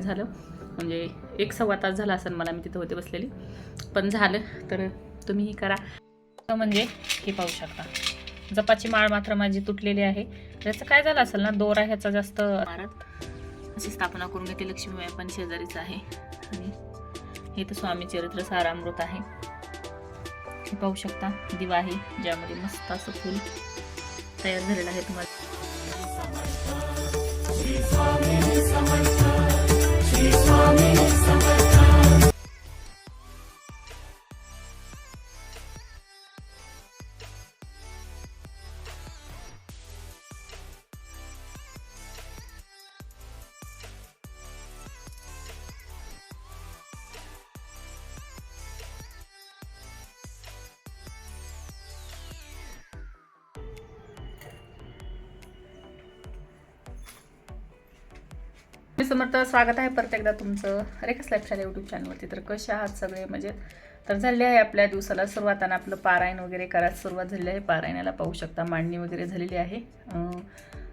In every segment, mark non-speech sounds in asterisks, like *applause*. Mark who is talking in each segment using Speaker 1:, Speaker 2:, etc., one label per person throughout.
Speaker 1: झालं. म्हणजे एक सव्वा तास झाला असेल मला मी तिथं होते बसलेली. पण झालं तर तुम्हीही करा. म्हणजे हे पाहू शकता. जपाची माळ मात्र माझी तुटलेली आहे. त्याचं काय झालं असेल ना दोरा ह्याचा जास्त अशी स्थापना करून घेते लक्ष्मीबाई पण शेजारीच आहे. आणि हे तर स्वामी चरित्र सारामृत आहे. हे पाहू शकता दिवा आहे ज्यामध्ये मस्त असं फूल तयार झालेलं आहे तुम्हाला. मी समर्थ स्वागत आहे परत एकदा तुमचं. रेखस लाईफस्टाईल यूट्यूब चॅनलवरती तर कसे आहात सगळे? म्हणजे तर झाले आहे आपल्या दिवसाला सुरुवात आणि आपलं पारायण वगैरे करायला सुरुवात झाली आहे. पारायणाला पाहू शकता मांडणी वगैरे झालेली आहे.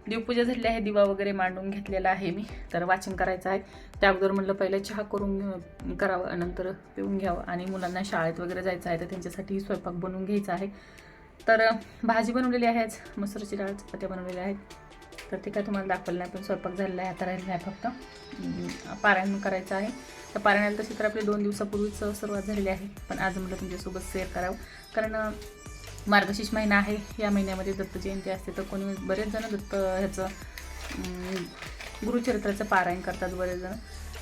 Speaker 1: देवपूजा झालेली आहे दिवा वगैरे मांडून घेतलेला आहे मी. तर वाचन करायचं आहे. त्या अगोदर म्हटलं पहिलं चहा करून करावं नंतर पिऊन घ्यावं. आणि मुलांना शाळेत वगैरे जायचं आहे तर त्यांच्यासाठी स्वयंपाक बनवून घ्यायचा आहे. तर भाजी बनवलेली आहेच मसूरची डाळ चपात्या बनवलेल्या आहेत. तर ते काय तुम्हाला दाखवलं नाही पण स्वयंपाक झालेला आहे आता राहिलेला आहे फक्त. पारायण करायचं आहे. तर पारायणाला तशी तर आपली दोन दिवसापूर्वीच सुरुवात झालेली आहे पण आज म्हटलं तुमच्यासोबत शेअर करावं. कारण मार्गशीर्ष महिना आहे या महिन्यामध्ये दत्त जयंती असते तर कोणी बरेच जण दत्त ह्याचं गुरुचरित्राचं पारायण करतात बरेच जण.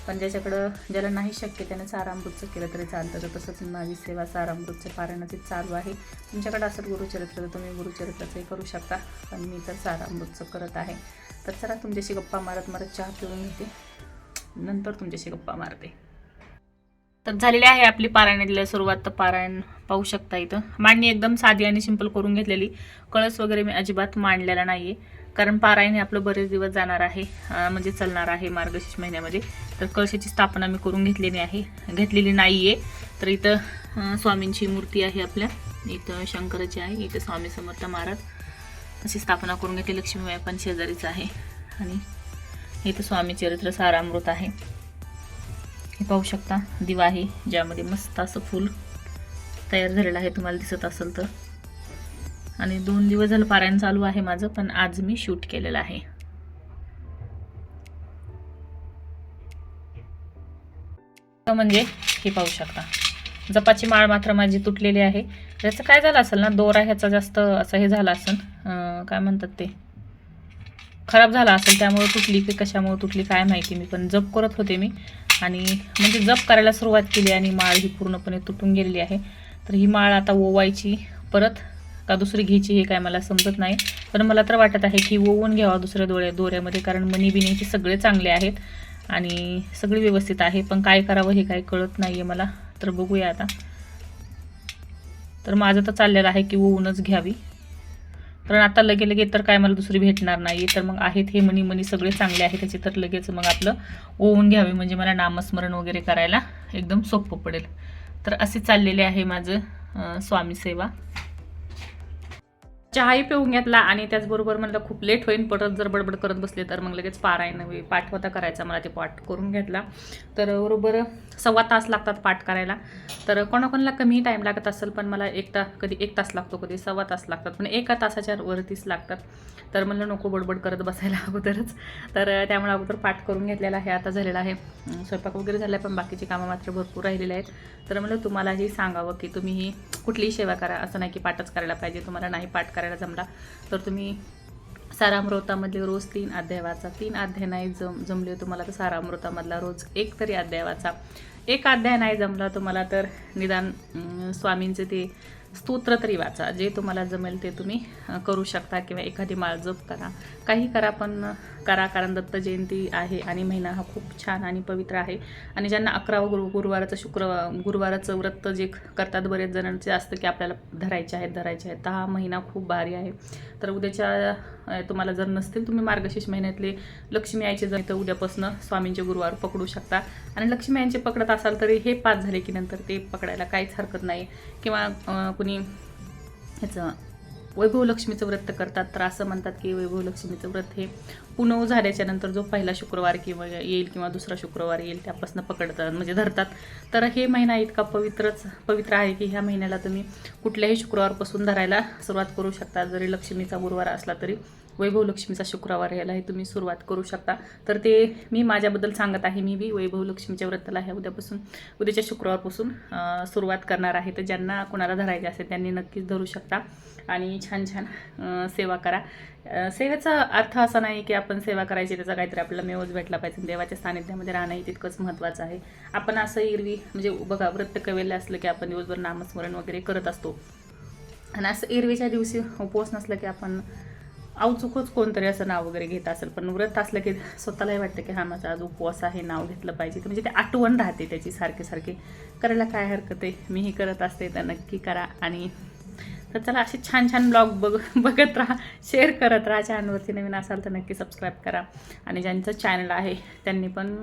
Speaker 1: पण ज्याच्याकडं ज्याला नाही शक्य त्याने सारामृतचं केलं तरी चालतं. तर तसंच माझी सेवा सारामृतचं पारायणाची चालू आहे. तुमच्याकडे असेल गुरुचरित्र तर तुम्ही गुरुचरित्राचंही करू शकता. पण मी तर सारामृतचं करत आहे. तर चला तुमच्याशी गप्पा मारत मारत चहा पिऊन घेते. नंतर तुमच्याशी गप्पा मारते. तर झालेली आहे आपली पारायणातल्या सुरुवात. तर पारायण पाहू शकता इथं. मांडणी एकदम साधी आणि सिंपल करून घेतलेली. कळस वगैरे मी अजिबात मांडलेला नाही आहे कारण पारायण हे आपलं बरेच दिवस जाणार आहे म्हणजे चालणार आहे मार्गशीर्ष महिन्यामध्ये. तर कळशाची स्थापना मी करून घेतलेली आहे घेतलेली नाही आहे तर इथं स्वामींची मूर्ती आहे आपल्या. इथं शंकराची आहे इथं स्वामी समर्थ महाराज. अशी स्थापना करून घेतली. लक्ष्मीबाई पण शेजारीच आहे. आणि इथं स्वामी चरित्र सारामृत आहे. हे पाहू शकता दिवा आहे ज्यामध्ये मस्त असं फूल तयार झालेलं आहे. तुम्हाला दिसत असेल तर. आणि दोन दिवस झालं पारायण चालू आहे माझं पण आज मी शूट केलेलं आहे. म्हणजे हे पाहू शकता. जपाची माळ मात्र माझी तुटलेली आहे. त्याचं काय झालं असेल ना दोरा ह्याचा जास्त असं हे झालं असेल. काय म्हणतात ते? खराब झाला असेल त्यामुळे तुटली की कशामुळे तुटली काय माहिती मी पण जप करत होते मी. आणि म्हणजे जप करायला सुरुवात केली आणि माळ ही पूर्णपणे तुटून गेलेली आहे. तर ही माळ आता ओवायची परत का दुसरी घ्यायची हे काय मला समजत नाही. पण मला तर वाटत आहे की ओवून घ्यावा दुसऱ्या दोऱ्या दोऱ्यामध्ये कारण मनी बिनीचे सगळे चांगले आहेत आणि सगळे व्यवस्थित आहे. पण काय करावं हे काय कळत नाही आहे मला. तर बघूया आता. तर माझं तर चाललेलं आहे की ओवूनच घ्यावी. कारण आता लगे लगे तर काय मला दुसरी भेटणार नाही तर मग आहेत हे मनी मनी सगळे चांगले आहेत. त्याचे तर लगेच मग आपलं ओवून घ्यावे. म्हणजे मला नामस्मरण वगैरे करायला एकदम सोपं पडेल. तर असे चाललेले आहे माझं स्वामी सेवा. चहाही पिऊन घेतला आणि त्याचबरोबर म्हणलं खूप लेट होईन परत जर बडबड करत बसले तर मग लगेच पारायण पाठवता पाठ करायचा. मला ते पाठ करून घेतला. तर बरोबर सव्वा तास लागतात पाठ करायला. तर कोणाकोणाला कमी टाईम लागत असेल पण मला एक तास कधी एक तास लागतो कधी सव्वा तास लागतात. पण एका तासाच्या वरतीच लागतात. तर म्हणलं नको बडबड करत बसायला *laughs* अगोदरच. तर त्यामुळे अगोदर पाठ करून घेतलेला आहे आता झालेला आहे. स्वयंपाक वगैरे झाला आहे पण बाकीची कामं मात्र भरपूर राहिलेली आहेत. तर म्हणलं तुम्हालाही सांगावं की तुम्ही ही कुठलीही सेवा करा. असं नाही की पाठच करायला पाहिजे. तुम्हाला नाही पाठ करायला जमला. तर तुम्ही सारामृतामधले रोज तीन अध्याय वाचा. तीन अध्याय नाही जम जमले तुम्हाला तर सारामृतामधला रोज एक तरी अध्याय वाचा. एक अध्याय नाही जमला तुम्हाला तर निदान अं, स्वामींचे ते स्तोत्र तरी वाचा. जे तुम्हाला जमेल ते तुम्ही करू शकता किंवा एखादी माळ जप करा. काही करा पण करा कारण दत्त जयंती आहे आणि महिना हा खूप छान आणि पवित्र आहे. आणि ज्यांना अकरावं गुरु गुरुवाराचं शुक्रवार गुरुवाराचं व्रत जे करतात बरेच जणांचे असतं की आपल्याला धरायचे आहेत धरायचे आहेत. तर हा महिना खूप भारी आहे. तर उद्याच्या तुम्हाला जर नसतील तुम्ही मार्गशीर्ष महिन्यातले लक्ष्मी आईचे जर तर उद्यापासून स्वामींचे गुरुवार पकडू शकता. आणि लक्ष्मी आईंचे पकडत असाल तरी हे पाच झाले की नंतर ते पकडायला काहीच हरकत नाही. किंवा कुणी ह्याचं वैभव लक्ष्मीचं व्रत करतात तर असं म्हणतात की वैभव लक्ष्मीचं व्रत हे पुनव झाल्याच्यानंतर जो पहिला शुक्रवार किंवा येईल किंवा दुसरा शुक्रवार येईल त्यापासून पकडतात म्हणजे धरतात. तर हे महिना इतका पवित्रच पवित्र आहे की ह्या महिन्याला तुम्ही कुठल्याही शुक्रवारपासून धरायला सुरुवात करू शकता. जरी लक्ष्मीचा गुरुवार असला तरी वैभव लक्ष्मीचा शुक्रवार यालाही तुम्ही सुरुवात करू शकता. तर ते मी माझ्याबद्दल सांगत आहे मी बी वैभव लक्ष्मीच्या व्रताला ह्या उद्यापासून उद्याच्या शुक्रवारपासून सुरुवात करणार आहे. तर ज्यांना कोणाला धरायचे असेल त्यांनी नक्कीच धरू शकता. आणि छान छान सेवा करा. सेवेचा अर्थ असा नाही की आपण सेवा करायची त्याचा काहीतरी आपल्याला मेवच भेटला पाहिजे. म्हणजे देवाच्या सानिध्यामध्ये राहणंही तितकंच महत्त्वाचं आहे. आपण असं एरवी म्हणजे बघा व्रत कवेलं असलं की आपण दिवसभर नामस्मरण वगैरे करत असतो. आणि असं एरवीच्या दिवशी उपवास नसलं की आपण अवचुकच कोणतरी असं नाव वगैरे घेत असेल पण व्रत असलं की स्वतःलाही वाटतं की हा माझा आज उपवास आहे नाव घेतलं पाहिजे. तर म्हणजे ते आठवण राहते त्याची सारखे सारखे. करायला काय हरकत आहे? मीही करत असते तर नक्की करा. आणि तर चला असे छान छान ब्लॉग बघ बघत राहा शेअर करत राहा. चॅनलवरती नवीन असाल तर नक्की सबस्क्राईब करा. आणि ज्यांचं चॅनल आहे त्यांनी पण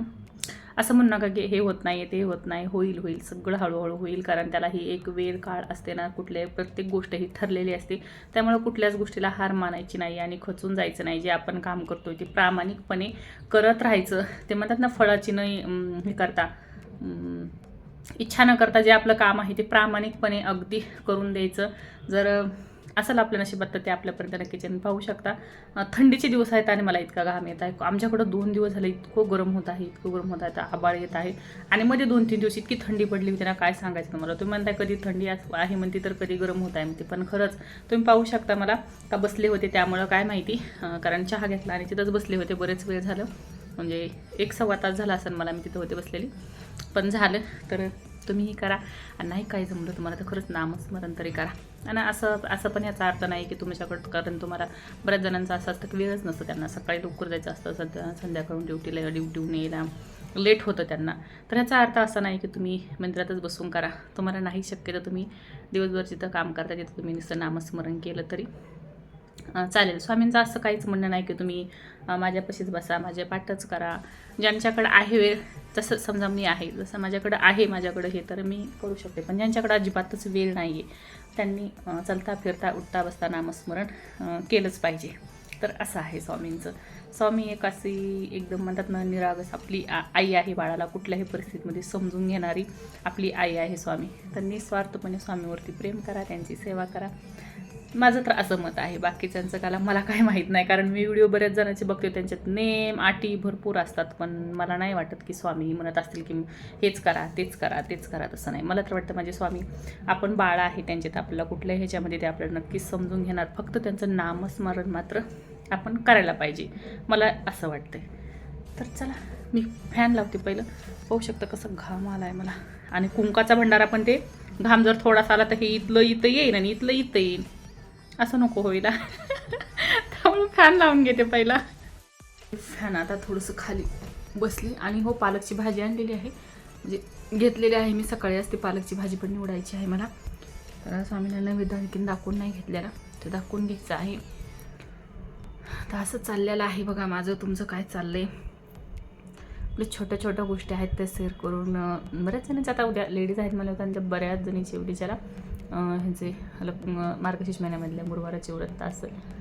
Speaker 1: असं म्हणू नका की हे होत नाही ते होत नाही होईल होईल सगळं हळूहळू होईल कारण त्याला ही एक वेळ काळ असते ना कुठल्या प्रत्येक गोष्ट ही ठरलेली असते. त्यामुळे कुठल्याच गोष्टीला हार मानायची नाही आणि खचून जायचं नाही. जे आपण काम करतो ते प्रामाणिकपणे करत राहायचं. ते म्हणतात ना फळाची नाही हे करता इच्छा न करता जे आपलं काम आहे ते प्रामाणिकपणे अगदी करून द्यायचं. जर असेल आपल्या नशिबात तर ते आपल्यापर्यंत नक्कीच येऊन पाहू शकता. थंडीचे दिवस आहेत आणि मला इतका घाम येत आहे. आमच्याकडं दोन दिवस झाले इतकं गरम होत आहे इतकं गरम होत आहे तर आबाळ येत आहे. आणि मध्ये दोन तीन दिवस इतकी थंडी पडली होती ना काय सांगायचं तुम्हाला? तुम्ही म्हणताय कधी थंडी आहे म्हणते तर कधी गरम होत आहे म्हणते. पण खरंच तुम्ही पाहू शकता मला का बसले होते त्यामुळं काय माहिती? कारण चहा घेतला आणि तिथंच बसले होते. बरेच वेळ झालं. म्हणजे एक सव्वा तास झाला असेल मला मी तिथं होते बसलेली. पण झालं तर तुम्हीही करा. आणि नाही काय जमलं तुम्हाला तर खरंच नामस्मरण तरी करा. आणि असं असं पण याचा अर्थ नाही की तुमच्याकडं कारण तुम्हाला बऱ्याच जणांचं असं असतं की वेळच नसतं त्यांना. सकाळी लवकर जायचं असतं सध्या संध्याकाळून ड्युटीला ड्युटीहून यायला लेट होतं त्यांना. तर याचा अर्थ असा नाही की तुम्ही मंदिरातच बसून करा. तुम्हाला नाही शक्य तर तुम्ही दिवसभर जिथं काम करता तिथं तुम्ही नुसतं नामस्मरण केलं तरी. चालेल. स्वामींचं असं काहीच म्हणणं नाही की तुम्ही माझ्यापाशीच बसा माझ्या पाठच करा. ज्यांच्याकडं आहे वेळ तसं समजा मी आहे जसं माझ्याकडं आहे माझ्याकडं हे तर मी करू शकते. पण ज्यांच्याकडं अजिबातच वेळ नाही आहे त्यांनी चलता फिरता उठता बसता नामस्मरण केलंच पाहिजे. तर असं आहे स्वामींचं. स्वामी एक अशी एकदम म्हणतात ना निरागस आपली आ आई आहे बाळाला कुठल्याही परिस्थितीमध्ये समजून घेणारी आपली आई आहे स्वामी. तर निस्वार्थपणे स्वामीवरती प्रेम करा त्यांची सेवा करा. माझं तर असं मत आहे. बाकीच्यांचं काला मला काय माहीत नाही. कारण मी व्हिडिओ बऱ्याच जणांचे बघते. त्यांच्यात नेम आटी भरपूर असतात. पण मला नाही वाटत की स्वामी म्हणत असतील की हेच करा तेच करा तेच करा तसं नाही. मला तर वाटतं माझे स्वामी आपण बाळ आहे त्यांच्यात. आपल्याला कुठल्याही ह्याच्यामध्ये ते आपल्याला नक्कीच समजून घेणार. फक्त त्यांचं नामस्मरण मात्र आपण करायला पाहिजे. मला असं वाटतंय. तर चला मी फॅन लावते पहिलं. पाहू शकतं कसं घाम आला आहे मला. आणि कुंकाचा भंडारा पण ते. घाम जर थोडासा आला तर हे इथलं इथं येईन आणि इथलं इथं येईन. असं नको होईला. *laughs* त्यामुळे फॅन लावून घेते पहिला. फॅन आता थोडंसं खाली बसली आणि हो पालकची भाजी आणलेली आहे. म्हणजे घेतलेली आहे मी सकाळी असते पालकची भाजी पण निवडायची आहे मला. तर स्वामीला नैवेद्य आणखीन दाखवून नाही घेतलेला. तर दाखवून घ्यायचं आहे. तर असं चाललेलं आहे बघा माझं तुमचं काय चाललं आहे आपल्या छोट्या छोट्या गोष्टी आहेत त्या शेअर करून बऱ्याच जणींच्या आता उद्या लेडीज आहेत मला त्यांच्या बऱ्याच जणींची एवढी ज्याला ह्यांचे लप- मार्गशीर्ष महिन्यामधल्या गुरुवाराचे व्रत असेल.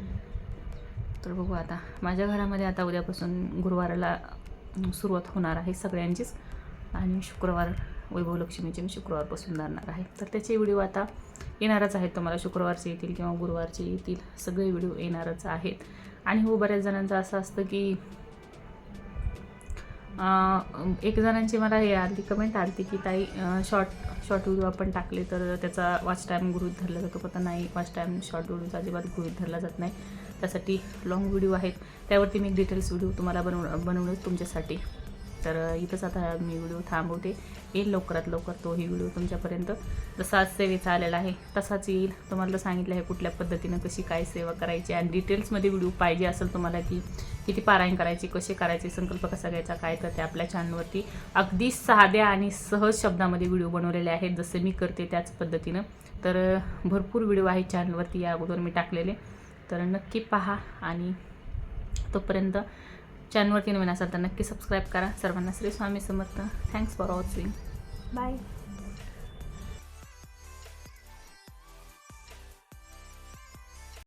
Speaker 1: तर बघू आता. माझ्या घरामध्ये आता उद्यापासून गुरुवाराला सुरुवात होणार आहे सगळ्यांचीच. आणि शुक्रवार वैभवलक्ष्मीचे मी शुक्रवारपासून धरणार आहे. तर त्याचे व्हिडिओ आता येणारच आहेत. तुम्हाला शुक्रवारचे येतील किंवा गुरुवारचे येतील. सगळे व्हिडिओ येणारच आहेत. आणि हो बऱ्याच जणांचं असं असतं की एक जणांची मला हे आली कमेंट आली की ताई शॉर्ट शॉर्ट व्हिडिओ आपण टाकले तर त्याचा वॉच टाईम गृहित धरला जातो. पता नाही वॉच टाईम शॉर्ट व्हिडिओचा अजिबात गृहीत धरला जात नाही. त्यासाठी लॉंग व्हिडिओ आहेत. त्यावरती मी डिटेल्स व्हिडिओ तुम्हाला बनव बनवणे तुमच्यासाठी. तर इथंच आता मी व्हिडिओ थांबवते. येईल लवकरात लवकर तोही व्हिडिओ तुमच्यापर्यंत. जसा आज सेवेचा आलेला आहे तसाच येईल. तुम्हाला सांगितलं आहे कुठल्या पद्धतीनं कशी काय सेवा करायची आणि डिटेल्समध्ये व्हिडिओ पाहिजे असेल तुम्हाला की किती पारायण करायची कसे करायचे संकल्प कसा घ्यायचा काय तर ते आपल्या चॅनलवरती अगदी साध्या आणि सहज शब्दामध्ये व्हिडिओ बनवलेले आहेत. जसे मी करते त्याच पद्धतीनं. तर भरपूर व्हिडिओ आहेत चॅनलवरती. या अगोदर मी टाकलेले. तर नक्की पहा आणि तोपर्यंत चॅनलवरती नवीन असाल तर नक्की सबस्क्राईब करा. सर्वांना Shri Swami Samarth. Thanks for watching bye